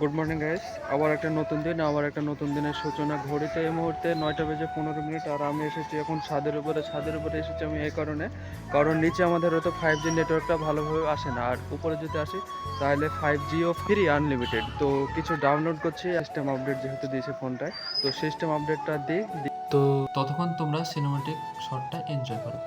Good morning guys আবার একটা নতুন দিন, আবার একটা নতুন দিনের সূচনা ঘড়িতে এই মুহূর্তে নয়টা বেজে পনেরো মিনিট, আর আমি এসেছি এখন ছাদের উপরে। ছাদের উপরে এসেছি আমি এই কারণে, কারণ নিচে আমাদের হয়তো ফাইভ জি নেটওয়ার্কটা ভালোভাবে আসে না। আর উপরে যদি আসি, তাহলে ফাইভ জিও ফ্রি আনলিমিটেড তো কিছু ডাউনলোড করছি সিস্টেম আপডেট যেহেতু দিয়েছে ফোনটায়, তো সিস্টেম আপডেটটা দিই তো ততক্ষণ তোমরা সিনেমাটিক শটটা এনজয় করো।